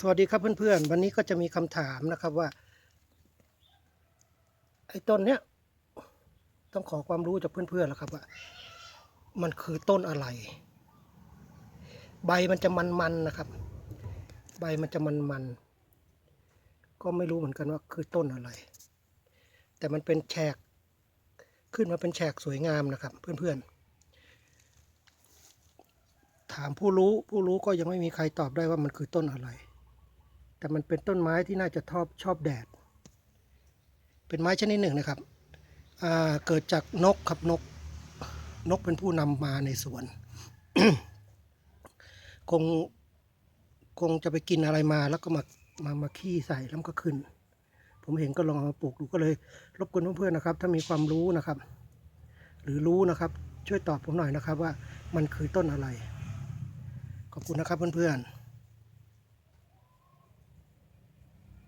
สวัสดีครับเพื่อนๆ วันนี้ก็จะมีคำถามนะครับว่า ไอ้ต้นเนี้ยต้องขอความรู้จากเพื่อนๆแล้วครับว่า มันคือต้นอะไร ใบมันจะมันๆนะครับ ใบมันจะมันๆก็ไม่รู้เหมือนกันว่าคือต้นอะไร แต่มันเป็นแฉกขึ้นมาเป็นแฉกสวยงามนะครับ เพื่อนๆถามผู้รู้ผู้รู้ก็ยังไม่มีใครตอบได้ว่ามันคือต้นอะไร แต่มันเป็นต้นไม้ที่น่าจะชอบชอบแดด เป็นไม้ชนิดหนึ่งนะครับเกิดจากนกครับนก นกเป็นผู้นำมาในสวน คงคงจะไปกินอะไรมาแล้วก็มามามาขี้ใส่แล้วก็ขึ้น ผมเห็นก็ลองเอามาปลูกดูก็เลย รบกวนเพื่อนๆนะครับ ถ้ามีความรู้นะครับ หรือรู้นะครับ ช่วยตอบผมหน่อยนะครับว่ามันคือต้นอะไร ขอบคุณนะครับเพื่อนๆ